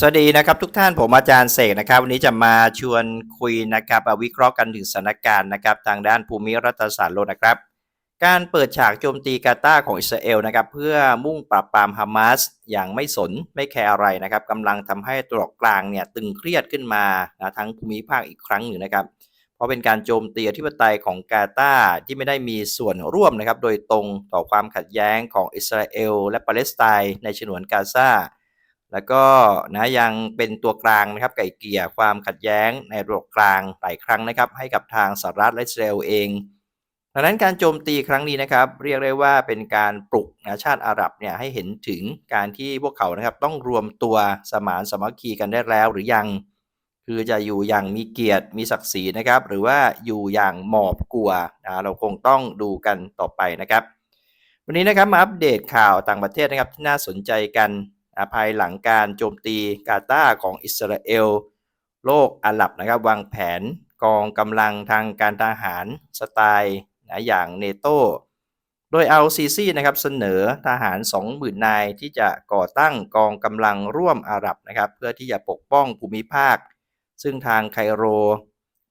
สวัสดีนะครับทุกท่านผมอาจารย์เสกนะครับวันนี้จะมาชวนคุยนะครับวิเคราะห์กันถึงสถานการณ์นะครับทางด้านภูมิรัฐศาสตร์โลกนะครับ การเปิดฉากโจมตีกาตาของอิสราเอลนะครับเพื่อมุ่งปราบปรามฮามาสอย่างไม่สนไม่แคร์อะไรนะครับกำลังทำให้ตรอกกลางเนี่ยตึงเครียดขึ้นมานะทั้งภูมิภาคอีกครั้งหนึ่งนะครับ เพราะเป็นการโจมตีอธิปไตยของกาตาที่ไม่ได้มีส่วนร่วมนะครับโดยตรงต่อความขัดแย้งของอิสราเอลและปาเลสไตน์ในฉนวนกาซา แล้วก็นะยังเป็นตัวกลางนะครับไก่เกลี่ยความขัดแย้งในระบบกลางหลายครั้งนะครับ ให้กับทางสหรัฐและอิสราเอลเองดังนั้นการโจมตีครั้งนี้นะครับ เรียกได้ว่าเป็นการปลุกนะชาติอาหรับเนี่ยให้เห็นถึงการที่พวกเขานะครับต้องรวมตัวสมานสามัคคีกันได้แล้วหรือยัง คือจะอยู่อย่างมีเกียรติมีศักดิ์ศรีนะครับ หรือว่าอยู่อย่างหมอบกลัวนะเราคงต้องดูกันต่อไปนะครับ วันนี้นะครับมาอัปเดตข่าวต่างประเทศนะครับที่น่าสนใจกัน ภายหลังการโจมตีกาตาของอิสราเอล โลกอาหรับนะครับวางแผนกองกำลังทางการทหารสไตล์นะอย่างเนโตโดยเอาซีซีนะครับเสนอทหาร 20,000 นายที่จะก่อตั้งกองกำลังร่วมอาหรับนะครับเพื่อที่จะปกป้องภูมิภาค ซึ่งทางไคโร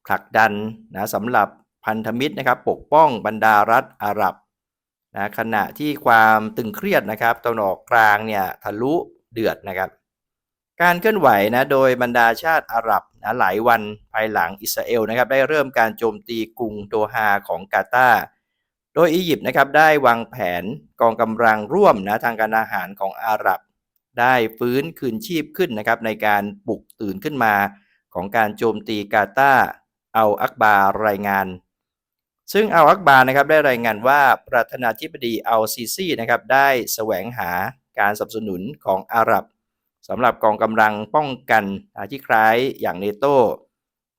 ผลักดันนะสำหรับพันธมิตรนะครับปกป้องบรรดารัฐอาหรับนะขณะที่ความตึงเครียดนะครับตะวันออกกลางเนี่ยทะลุ เดือดนะครับ การเคลื่อนไหวนะโดยบรรดาชาติอาหรับนะหลายวันภายหลังอิสราเอลนะครับได้เริ่มการโจมตีกรุงโดฮาของกาตาร์โดยอียิปต์นะครับได้วางแผนกองกำลังร่วมนะทางการอาหารของอาหรับ ได้ฟื้นคืนชีพขึ้นนะครับในการปลุกตื่นขึ้นมาของการโจมตีกาตาร์เอาอักบารายงาน ซึ่งเอาอักบานะครับได้รายงานว่าประธานาธิบดีเอัลซีซีนะครับได้แสวงหา การสนับสนุนของอาหรับสำหรับกองกำลังป้องกันที่คล้ายอย่างเนโต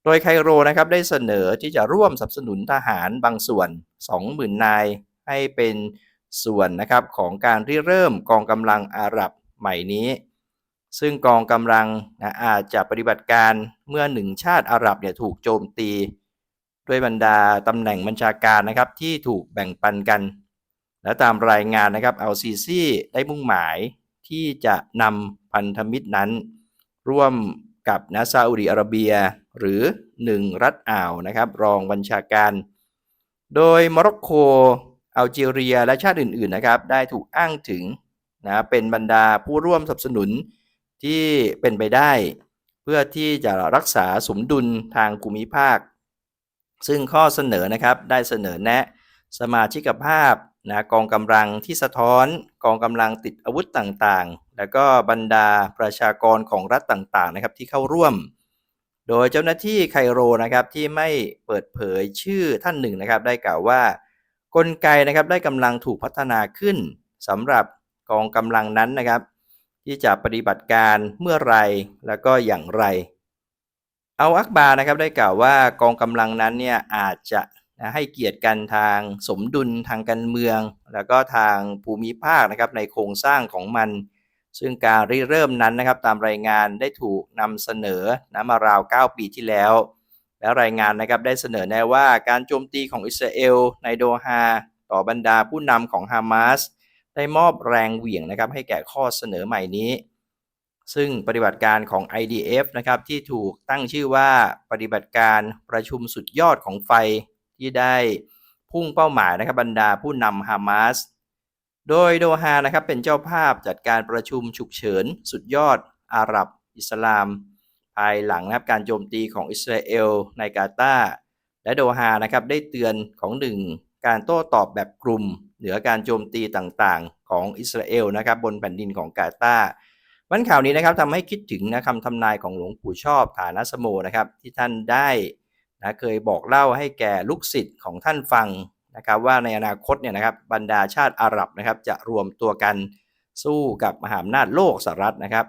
โดยไคโรนะครับได้เสนอที่จะร่วมสนับสนุนทหารบางส่วน 20,000 นายให้เป็นส่วนนะครับของการริเริ่มกองกำลังอาหรับใหม่นี้ ซึ่งกองกำลังนะอาจจะปฏิบัติการเมื่อหนึ่งชาติอาหรับเนี่ยถูกโจมตี ด้วยบรรดาตำแหน่งบัญชาการนะครับที่ถูกแบ่งปันกัน และตามรายงานนะครับเอาซีซีได้มุ่งหมายที่จะนำพันธมิตรนั้น ร่วมกับนะซาอุดิอาระเบีย หรือ 1 รัฐอ่าวนะครับ รองบัญชาการ โดยโมร็อกโกอัลจีเรีย และชาติอื่น ๆ นะครับ ได้ถูกอ้างถึงนะเป็นบรรดาผู้ร่วมสนับสนุนที่เป็นไปได้ เพื่อที่จะรักษาสมดุลทางภูมิภาค ซึ่งข้อเสนอนะครับได้เสนอแนะสมาชิกภาพ นะกองกำลังที่สะท้อนกองกำลังติดอาวุธต่างๆ แล้วก็บรรดาประชากรของรัฐต่างๆนะครับที่เข้าร่วม โดยเจ้าหน้าที่ไคโรนะครับที่ไม่เปิดเผยชื่อท่านหนึ่งนะครับ ได้กล่าวว่ากลไกนะครับได้กำลังถูกพัฒนาขึ้นสำหรับกองกำลังนั้นนะครับ ที่จะปฏิบัติการเมื่อไรแล้วก็อย่างไรเอาอักบานะครับได้กล่าวว่ากองกำลังนั้นเนี่ยอาจจะ นะให้เกียรติกันทางสมดุลทางการเมือง แล้วก็ทางภูมิภาคนะครับในโครงสร้างของมัน ซึ่งการริเริ่มนั้นนะครับตามรายงานได้ถูกนำเสนอนะมาราว 9 ปีที่แล้ว และรายงานนะครับได้เสนอแนะว่าการโจมตีของอิสราเอลในโดฮาต่อบรรดาผู้นำของฮามาสได้มอบแรงเหวี่ยงนะครับให้แก่ข้อเสนอใหม่นี้ ซึ่งปฏิบัติการของ IDF นะครับที่ถูกตั้งชื่อว่าปฏิบัติการประชุมสุดยอดของไฟ ที่ได้พุ่งเป้าหมายนะครับบรรดาผู้นำฮามาส โดยโดฮานะครับเป็นเจ้าภาพจัดการประชุมฉุกเฉิน สุดยอดอาหรับอิสลาม ภายหลังนะครับการโจมตีของอิสราเอลในกาตาร์และโดฮานะครับได้เตือนของหนึ่งการโต้ตอบแบบกลุ่ม เหนือการโจมตีต่างๆ ของอิสราเอลนะครับบนแผ่นดินของกาตาร์วันข่าวนี้นะครับทำให้คิดถึงนะคำทำนายของหลวงปู่ชอบฐานะสโมนะครับที่ท่านได้ นะเคยบอกเล่าให้แก่ลูกศิษย์ของท่านฟังนะครับว่าในอนาคตเนี่ยนะครับบรรดาชาติอาหรับนะครับจะรวมตัวกันสู้กับมหาอำนาจโลกสหรัฐนะครับ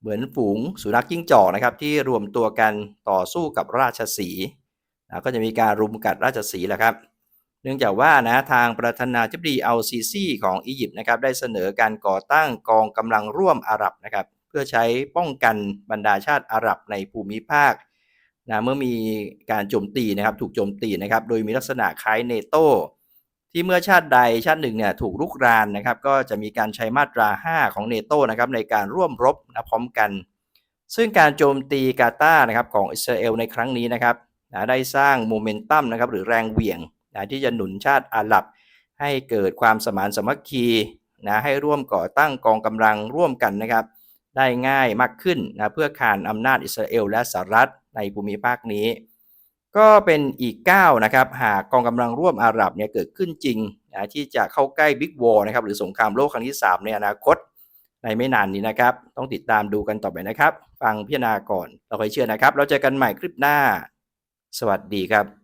เหมือนฝูงสุนัขจิ้งจอกนะครับที่รวมตัวกันต่อสู้กับราชสีนะก็จะมีการรุมกัดราชสีแหละครับ เนื่องจากว่านะทางประธานาธิบดีอัลซีซีของอียิปต์นะครับได้เสนอการก่อตั้งกองกำลังร่วมอาหรับนะครับ เพื่อใช้ป้องกันบรรดาชาติอาหรับในภูมิภาค นะเมื่อมีการโจมตีนะครับถูกโจมตีนะครับโดยมีลักษณะคล้ายเนโตที่เมื่อชาติใดชาติหนึ่งเนี่ยถูกลุกรานนะครับก็จะมีการใช้มาตรา 5 ของเนโตนะครับในการร่วมรบนะพร้อมกัน ซึ่งการโจมตีกาตาร์นะครับของอิสราเอลในครั้งนี้นะครับนะได้สร้างโมเมนตัมนะครับหรือแรงเหวี่ยงนะที่จะหนุนชาติอาหรับ ให้เกิดความสมานสมัคคีนะให้ร่วมก่อตั้งกองกำลังร่วมกันนะครับ ได้ง่ายมากขึ้นนะเพื่อขานอำนาจอิสราเอลและสหรัฐในภูมิภาคนี้ ก็เป็นอีกก้าวนะครับหากกองกำลังร่วมอาหรับเนี่ยเกิดขึ้นจริงนะที่จะเข้าใกล้บิ๊กวอร์นะครับหรือสงครามโลกครั้งที่ 3 ในอนาคตในไม่นานนี้นะครับ ต้องติดตามดูกันต่อไปนะครับ ฟังพิจารณาก่อนเราค่อยเชื่อนะครับ เราเจอกันใหม่คลิปหน้า สวัสดีครับ